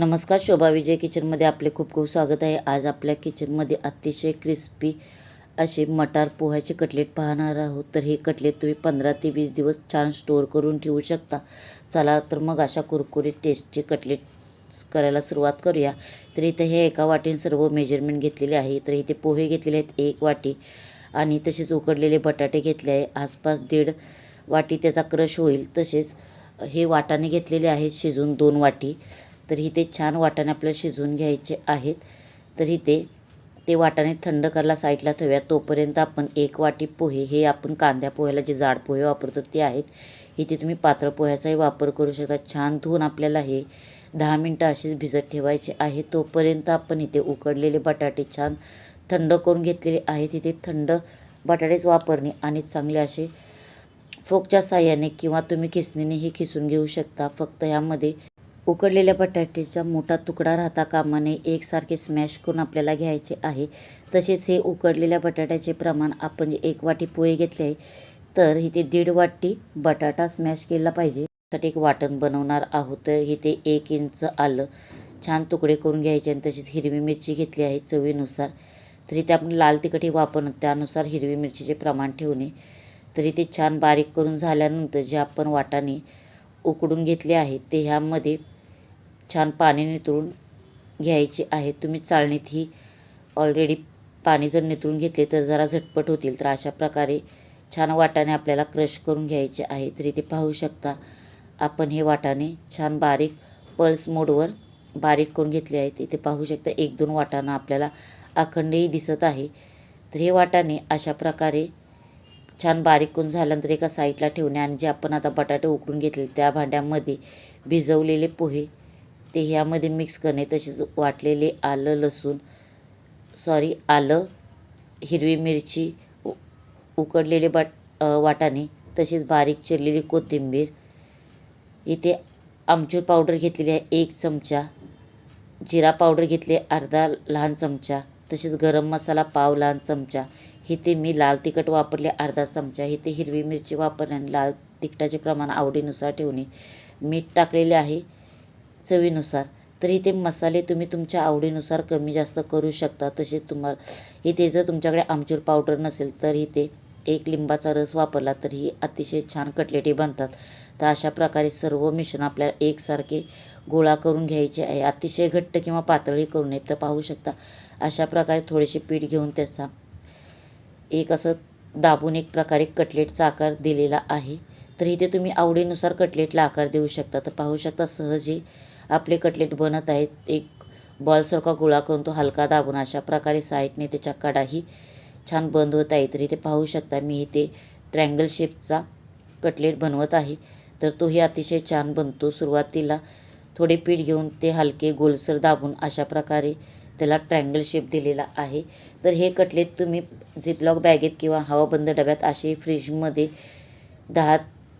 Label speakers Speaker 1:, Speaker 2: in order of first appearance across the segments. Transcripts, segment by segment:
Speaker 1: नमस्कार शोभा विजय किचनमध्ये आपले खूप खूप स्वागत आहे. आज आपल्या किचनमध्ये अतिशय क्रिस्पी असे मटार पोह्याचे कटलेट पाहणार आहोत. तर हे कटलेट तुम्ही पंधरा ते वीस दिवस छान स्टोअर करून ठेवू शकता. चला तर मग अशा कुरकुरीत टेस्टचे कटलेट करायला सुरुवात करूया. तर इथे हे एका वाटीने सर्व मेजरमेंट घेतलेले आहे. तर इथे पोहे घेतलेले आहेत एक वाटी आणि तसेच उकडलेले बटाटे घेतले आहे. आसपास दीड वाटी त्याचा क्रश होईल तसेच हे वाटाणे घेतलेले आहेत शिजून दोन वाटी. तर इथे छान वाटाणे आपल्याला शिजवून घ्यायचे आहेत. तर इथे ते वाटाणे थंड करायला साईडला ठेवूया. तोपर्यंत आपण एक वाटी पोहे हे आपण कांद्या पोह्याला जे जाड पोहे वापरतो ते आहेत. इथे तुम्ही पातळ पोह्याचाही वापर करू शकता. छान धुवून आपल्याला हे दहा मिनटं असेच भिजत ठेवायचे आहे. तोपर्यंत आपण इथे उकडलेले बटाटे छान थंड करून घेतलेले आहेत. इथे थंड बटाटेच वापरणे आणि चांगले असे फोकच्या साह्याने किंवा तुम्ही खिसणीनेही खिसून घेऊ शकता. फक्त ह्यामध्ये उकडलेल्या बटाट्याचा मोठा तुकडा राहता कामा नये एकसारखे स्मॅश करून आपल्याला घ्यायचे आहे. तसेच हे उकडलेल्या बटाट्याचे प्रमाण आपण एक वाटी पोहे घेतले आहे तर इथे दीड वाटी बटाटा स्मॅश केला पाहिजे. त्यासाठी एक वाटण बनवणार आहोत तर इथे एक इंच आलं छान तुकडे करून घ्यायचे आणि तसेच हिरवी मिरची घेतली आहे चवीनुसार. तर इथे आपण लाल तिखटही वापरणं त्यानुसार हिरवी मिरचीचे प्रमाण ठेवणे तर इथे छान बारीक करून झाल्यानंतर जे आपण वाटाणे उकडून घेतले आहे ते ह्यामध्ये छान पाणी नितळून घ्यायचे आहे. तुम्ही चाळणीतही ऑलरेडी पाणी जर नितळून घेतले तर जरा झटपट होतील. तर अशा प्रकारे छान वाटाने आपल्याला क्रश करून घ्यायचे आहे तर इथे पाहू शकता आपण हे वाटाणे छान बारीक पल्स मोडवर बारीक करून घेतले आहेत. इथे पाहू शकता एक दोन वाटाणा आपल्याला अखंडही दिसत आहे. तर हे वाटाणे अशा प्रकारे छान बारीक करून झाल्यानंतर एका साईडला ठेवणे आणि जे आपण आता बटाटे उकडून घेतले त्या भांड्यामध्ये भिजवलेले पोहे ते ह्यामध्ये मिक्स करणे. तसेच वाटलेले आलं लसूण सॉरी आलं हिरवी मिरची उ उकडलेले बाट वाटाणे तसेच बारीक चिरलेली कोथिंबीर. इथे आमचूर पावडर घेतलेली आहे एक चमचा. जिरा पावडर घेतले अर्धा लहान चमचा. तसेच गरम मसाला पाव लहान चमचा. इथे मी लाल तिखट वापरले अर्धा चमचा. इथे हिरवी मिरची वापरल्याने लाल तिखटाचे प्रमाण आवडीनुसार ठेवणे. मीठ टाकलेले आहे. चवीनुसार. तर इथे मसाले तुम्ही तुमच्या आवडीनुसार कमी जास्त करू शकता. तसेच तुम्हाला इथे जर तुमच्याकडे आमचूर पावडर नसेल तर इथे एक लिंबाचा रस वापरला तर ही अतिशय छान कटलेटी बनतात. तर अशा प्रकारे सर्व मिश्रण आपल्याला एकसारखे गोळा करून घ्यायचे आहे. अतिशय घट्ट किंवा पातळी करू नये तर पाहू शकता. अशा प्रकारे थोडेसे पीठ घेऊन त्याचा एक असं दाबून एक प्रकारे कटलेटचा आकार दिलेला आहे. तर इथे तुम्ही आवडीनुसार कटलेटला आकार देऊ शकता. तर पाहू शकता सहजी आपले कटलेट बनत आहेत. एक बॉलसारखा गोळा करून तो हलका दाबून अशा प्रकारे साईडने त्याच्या कडाही छान बंद होत आहे तर इथे पाहू शकता मी इथे ट्रँगल शेपचा कटलेट बनवत आहे. तर तोही अतिशय छान बनतो. सुरुवातीला थोडे पीठ घेऊन ते हलके गोलसर दाबून अशा प्रकारे त्याला ट्रँगल शेप दिलेला आहे. तर हे कटलेट तुम्ही झिपलॉक बॅगेत किंवा हवाबंद डब्यात असे फ्रीजमध्ये दहा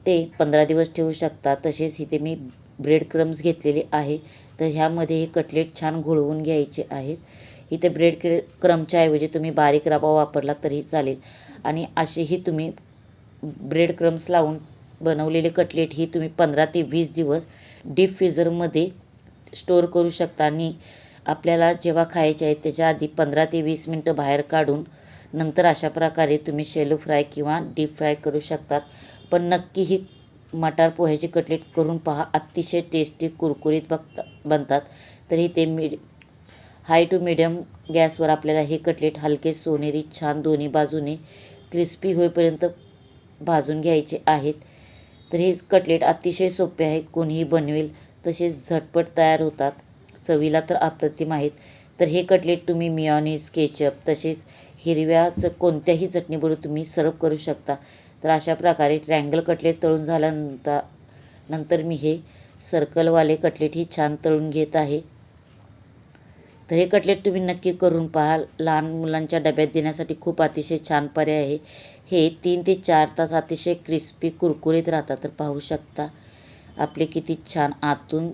Speaker 1: ते पंधरा दिवस ठेवू शकता. तसेच इथे मी ब्रेड क्रम्स घेतलेले आहे. तर ह्यामध्ये हे कटलेट छान घोळवून घ्यायचे आहेत. इथे ब्रेड क्र क्रमच्या ऐवजी तुम्ही बारीक रवा वापरला तरी चालेल. आणि असेही तुम्ही ब्रेड क्रम्स लावून बनवलेले कटलेट ही तुम्ही पंधरा ते वीस दिवस डीप फ्रीझरमध्ये स्टोअर करू शकता. आणि आपल्याला जेव्हा खायचे आहेत त्याच्या आधी पंधरा ते वीस मिनटं बाहेर काढून नंतर अशा प्रकारे तुम्ही शेलो फ्राय किंवा डीप फ्राय करू शकतात. पण नक्की ही मटार पोह्याचे कटलेट करून पहा. अतिशय टेस्टी कुरकुरीत बघता बनतात. तरी ते मीड हाय टू मिडियम गॅसवर आपल्याला हे कटलेट हलके सोनेरी छान दोन्ही बाजूने क्रिस्पी होईपर्यंत भाजून घ्यायचे आहेत. तर हे कटलेट अतिशय सोपे आहेत कोणीही बनवेल तसेच झटपट तयार होतात. चवीला तर अप्रतिम आहेत. तर हे कटलेट तुम्ही मिऑनीज केचप तसेच हिरव्याचं कोणत्याही चटणीबरोबर तुम्ही सर्व करू शकता. तर अशा प्रकारे ट्रँगल कटलेट तळून झाल्यानंतर नंतर मी हे सर्कलवाले कटलेट ही छान तळून घेत आहे. तर हे कटलेट तुम्ही नक्की करून पहा. लहान मुलांच्या डब्यात देण्यासाठी खूप अतिशय छान पर्याय आहे. हे तीन ते चार तास अतिशय क्रिस्पी कुरकुरीत राहतात. तर पाहू शकता आपले किती छान आतून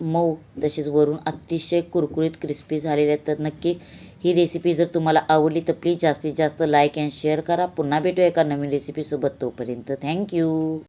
Speaker 1: मऊ तसेच वरून अतिशय कुरकुरीत क्रिस्पी झालेले आहेत. तर नक्की ही रेसिपी जर तुम्हाला आवडली तर प्लीज जास्तीत जास्त लाईक अँड शेअर करा. पुन्हा भेटूया एका नवीन रेसिपीसोबत तोपर्यंत थँक्यू